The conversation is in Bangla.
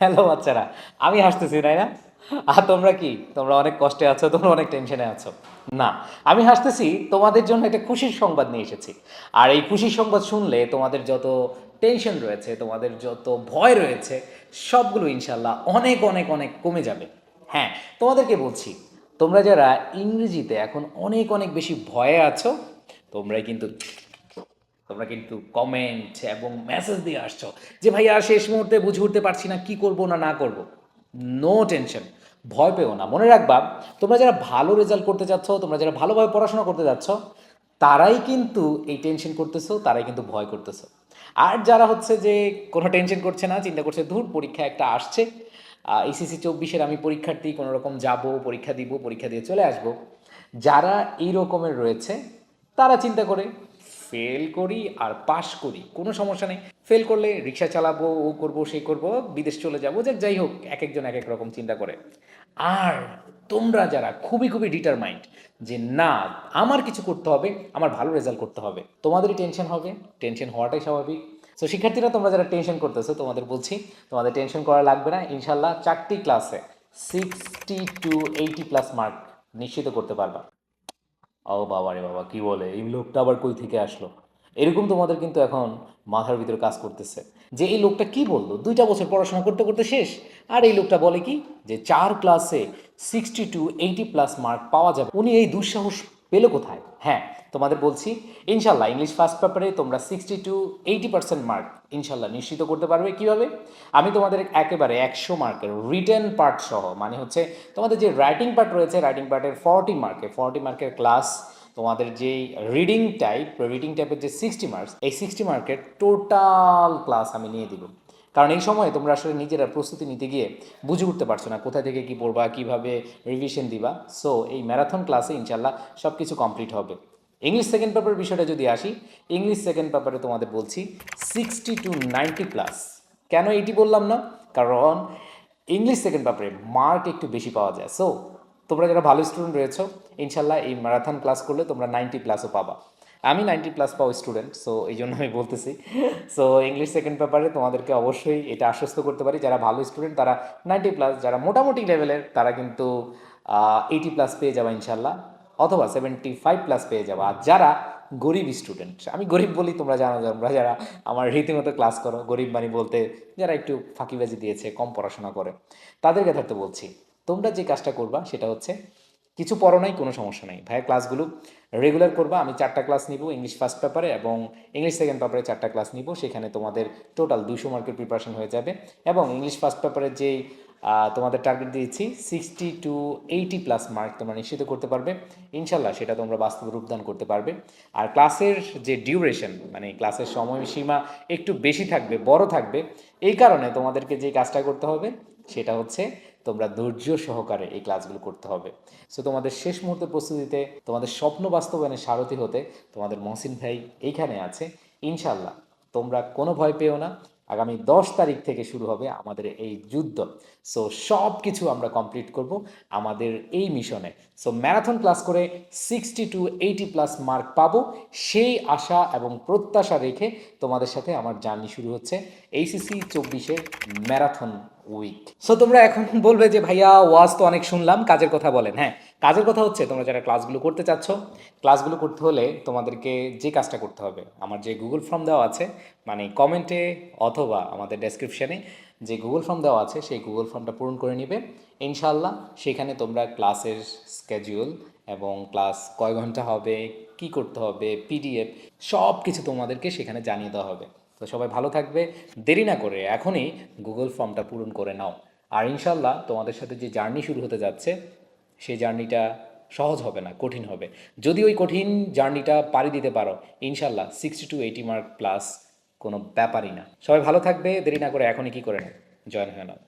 হ্যালো বাচ্চারা, আমি হাসতেছি, তাই না? আর তোমরা কি? তোমরা অনেক কষ্টে আছো, তোমরা অনেক টেনশনে আছো। না, আমি হাসতেছি, তোমাদের জন্য একটা খুশির সংবাদ নিয়ে এসেছি। আর এই খুশির সংবাদ শুনলে তোমাদের যত টেনশন রয়েছে, তোমাদের যত ভয় রয়েছে, সবগুলো ইনশাল্লাহ অনেক অনেক অনেক কমে যাবে। হ্যাঁ তোমাদেরকে বলছি, তোমরা যারা ইংরেজিতে এখন অনেক অনেক বেশি ভয়ে আছো, তোমরাই কিন্তু তোমরা কিন্তু কমেন্ট এবং মেসেজ দিয়ে আসছো যে, ভাইয়া, শেষ মুহূর্তে বুঝে উঠতে পারছি না, কি করব না না করব? নো টেনশন ভয় পেও না। মনে রাখবা, তোমরা যারা ভালো রেজাল্ট করতে যাচ্ছ তোমরা যারা ভালোভাবে পড়াশোনা করতে যাচ্ছ, তারাই কিন্তু এই টেনশন করতেছো, তারাই কিন্তু ভয় করতেছো। আর যারা হচ্ছে যে, কোনো টেনশন করছে না, চিন্তা করছে, ধূর, পরীক্ষা একটা আসছে ইসিসি চব্বিশের আমি পরীক্ষার্থী কোনো রকম যাব, পরীক্ষা দিব, পরীক্ষা দিয়ে চলে আসব। যারা এই রকমের রয়েছে, তারা চিন্তা করে ফেল করি আর পাশ করি, কোনো সমস্যা নেই। ফেল করলে রিক্সা চালাবো, ও করব সেই করব, বিদেশ চলে যাব, যে যাই হোক এক একজন এক এক রকম চিন্তা করে। আর তোমরা যারা খুবই খুবই ডিটারমাইন্ড যে না, আমার কিছু করতে হবে, আমার ভালো রেজাল্ট করতে হবে, তোমাদেরই টেনশন হবে টেনশন হওয়াটাই স্বাভাবিক। সো শিক্ষার্থীরা, তোমরা যারা টেনশন করতেছো, তোমাদের বলছি, তোমাদের টেনশন করা লাগবে না ইনশাল্লাহ চারটি ক্লাসে sixty two eighty plus mark নিশ্চিত করতে পারবা। ও বাবা রে বাবা, কি বলে? এই লোকটা আবার কই থেকে আসলো? এরকম তোমাদের কিন্তু এখন মাথার ভিতরে কাজ করতেছে। যে এই লোকটা কি বলল? দুইটা বছর পড়াশোনা করতে করতে শেষ। আর এই লোকটা বলে কি? যে চার ক্লাসে sixty two eighty plus mark পাওয়া যাবে। উনি এই দুঃসাহস পেল কোথায়? হ্যাঁ তোমাদের বলছি, ইনশাল্লাহ ইংলিশ ফার্স্ট পেপারে তোমরা sixty two eighty percent mark ইনশাল্লাহ নিশ্চিত করতে পারবে। কীভাবে? আমি তোমাদের একেবারে একশো মার্কের রিটেন পার্ট সহ মানে হচ্ছে তোমাদের যে রাইটিং পার্ট রয়েছে রাইটিং পার্টের ফর্টি মার্কে ফর্টি মার্কের ক্লাস তোমাদের যেই রিডিং টাইপ রিডিং টাইপের যে সিক্সটি মার্কস এই সিক্সটি মার্কের টোটাল ক্লাস আমি নিয়ে দিব। কারণ এই সময়ে তোমরা আসলে নিজেরা প্রস্তুতি নিতে গিয়ে বুঝে উঠতে পারছ না কোথা থেকে কি পড়বা, কীভাবে রিভিশন দিবা। সো এই ম্যারাথন ক্লাসে ইনশাল্লাহ সব কিছু কমপ্লিট হবে ইংলিশ সেকেন্ড পেপারের বিষয়টা যদি আসি ইংলিশ সেকেন্ড পেপারে তোমাদের বলছি সিক্সটি টু নাইনটি প্লাস কেন এটি বললাম না? কারণ ইংলিশ সেকেন্ড পেপারে মার্ক একটু বেশি পাওয়া যায়। সো তোমরা যারা ভালো স্টুডেন্ট রয়েছো ইনশাল্লাহ এই ম্যারাথন ক্লাস করলে তোমরা নাইনটি প্লাসও পাবা। আমি নাইনটি প্লাস পাও স্টুডেন্ট সো এই জন্য আমি বলতেছি। সো ইংলিশ সেকেন্ড পেপারে তোমাদেরকে অবশ্যই এটা আশ্বস্ত করতে পারি। যারা ভালো স্টুডেন্ট তারা নাইনটি প্লাস যারা মোটামুটি লেভেলের তারা কিন্তু এইটি প্লাস পেয়ে যাবে ইনশাল্লাহ, অথবা সেভেন্টি ফাইভ প্লাস পেয়ে যাবা। আর যারা গরিব স্টুডেন্ট আমি গরিব বলি, তোমরা জানো যে আমরা যারা আমার রীতিমতো ক্লাস করো, গরিব মানে বলতে যারা একটু ফাঁকিবাজি দিয়েছে, কম পড়াশোনা করে, তাদের কথা বলছি, তোমরা যে কাজটা করবা, সেটা হচ্ছে কিছু পড়ো নাই, কোনো সমস্যা নাই। ভাইয়ের ক্লাসগুলো রেগুলার করবা, আমি চারটা ক্লাস নিব ইংলিশ ফার্স্ট পেপারে এবং ইংলিশ সেকেন্ড পেপারে চারটা ক্লাস নিব, সেখানে তোমাদের টোটাল দুশো মার্কের প্রিপারেশন হয়ে যাবে এবং ইংলিশ ফার্স্ট পেপারে যেই তোমাদের টার্গেট দিয়েছি sixty to eighty plus mark তোমরা নিশ্চিত করতে পারবে। ইনশাল্লাহ সেটা তোমরা বাস্তব রূপদান করতে পারবে। আর ক্লাসের যে ডিউরেশন মানে ক্লাসের সময়সীমা একটু বেশি থাকবে, বড় থাকবে, এই কারণে তোমাদেরকে যে কাজটা করতে হবে সেটা হচ্ছে তোমরা ধৈর্য সহকারে এই ক্লাসগুলো করতে হবে। সো তোমাদের শেষ মুহূর্তে প্রস্তুতিতে তোমাদের স্বপ্ন বাস্তবায়নের সারথি হতে তোমাদের মহসিন ভাই এইখানে আছে। ইনশাল্লাহ তোমরা কোনো ভয় পেও না। আগামী দশ তারিখ থেকে শুরু হবে আমাদের এই যুদ্ধ। সো সব কিছু আমরা কমপ্লিট করব আমাদের এই মিশনে। সো ম্যারাথন ক্লাস করে sixty to eighty plus mark পাবো। সেই আশা এবং প্রত্যাশা রেখে তোমাদের সাথে আমার জার্নি শুরু হচ্ছে। এইসিসি চব্বিশের ম্যারাথন উইক সো তোমরা এখন বলবে যে, ভাইয়া, ওয়াজ তো অনেক শুনলাম, কাজের কথা বলেন। হ্যাঁ কাজের কথা হচ্ছে, তোমরা যারা ক্লাসগুলো করতে চাচ্ছ, ক্লাসগুলো করতে হলে তোমাদেরকে যে কাজটা করতে হবে, আমার যে গুগল ফর্ম দেওয়া আছে মানে কমেন্টে অথবা আমাদের ডেসক্রিপশানে যে গুগল ফর্ম দেওয়া আছে, সেই গুগল ফর্মটা পূরণ করে নিবে। ইনশাল্লাহ সেখানে তোমরা ক্লাসের স্কেডিউল এবং ক্লাস কয় ঘণ্টা হবে, কি করতে হবে পিডিএফ সব কিছু তোমাদেরকে সেখানে জানিয়ে দেওয়া হবে। তো সবাই ভালো থাকবে। দেরি না করে এখনই গুগল ফর্মটা পূরণ করে নাও। আর ইনশাল্লাহ তোমাদের সাথে যে জার্নি শুরু হতে যাচ্ছে, সেই জার্নিটা সহজ হবে না, কঠিন হবে। যদি ওই কঠিন জার্নিটা পাড়ি দিতে পারো ইনশাল্লাহ sixty to eighty mark plus কোনো ব্যাপারই না। সবাই ভালো থাকবে, দেরি না করে এখনই কি করে নাও? জয়েন হয়ে নাও।